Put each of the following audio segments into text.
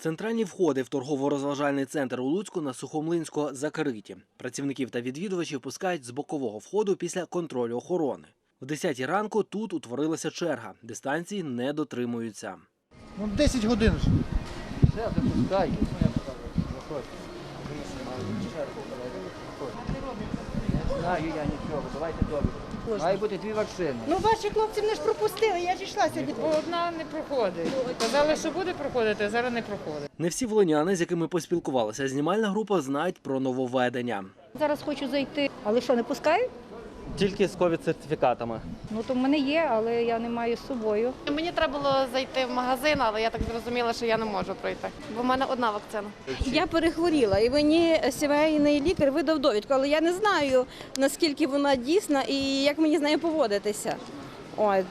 Центральні входи в торгово-розважальний центр у Луцьку на Сухомлинського закриті. Працівників та відвідувачів пускають з бокового входу після контролю охорони. В 10 ранку тут утворилася черга. Дистанції не дотримуються. Ну 10 годин. Все, запускай. Не знаю я нічого, давайте добре. Має бути дві вакцини. Ну, ваші хлопці мене ж пропустили, я ж йшла сьогодні. Бо одна не проходить. Казали, що буде проходити, а зараз не проходить. Не всі волиняни, з якими поспілкувалася знімальна група, знають про нововведення. Зараз хочу зайти, але що не пускають? Тільки з ковід-сертифікатами. Ну то в мене є, але я не маю з собою. Мені треба було зайти в магазин, але я так зрозуміла, що я не можу пройти, бо в мене одна вакцина. Я перехворіла, і мені сімейний лікар видав довідку, але я не знаю, наскільки вона дійсна і як мені з нею поводитися. От.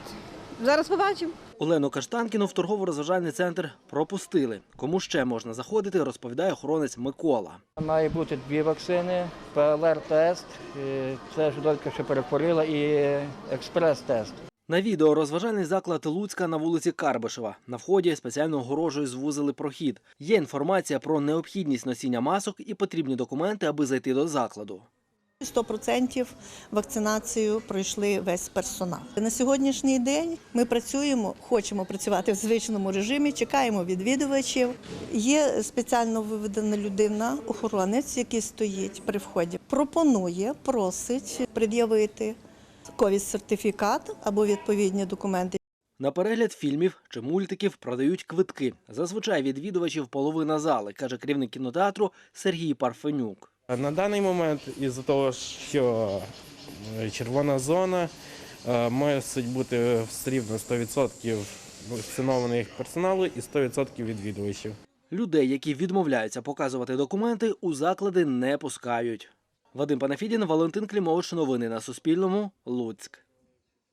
Зараз побачимо. Олену Каштанкіну в торгово-розважальний центр пропустили. Кому ще можна заходити, розповідає охоронець Микола. Має бути дві вакцини, ПЛР-тест, е, це ж донька ще перехворіла, і експрес-тест. На відео розважальний заклад Луцька на вулиці Карбишева. На вході спеціально огорожею звузили прохід. Є інформація про необхідність носіння масок і потрібні документи, аби зайти до закладу. 100% вакцинацію пройшли весь персонал. На сьогоднішній день ми працюємо, хочемо працювати в звичному режимі, чекаємо відвідувачів. Є спеціально виведена людина, охоронець, який стоїть при вході. Пропонує, просить пред'явити ковід-сертифікат або відповідні документи. На перегляд фільмів чи мультиків продають квитки. Зазвичай відвідувачів половина зали, каже керівник кінотеатру Сергій Парфенюк. На даний момент, із-за того, що е, червона зона е, мусить бути все рівно 100% вакцинованих персоналу і 100% відвідувачів. Людей, які відмовляються показувати документи, у заклади не пускають. Вадим Панафідін, Валентин Клімович. Новини на Суспільному. Луцьк.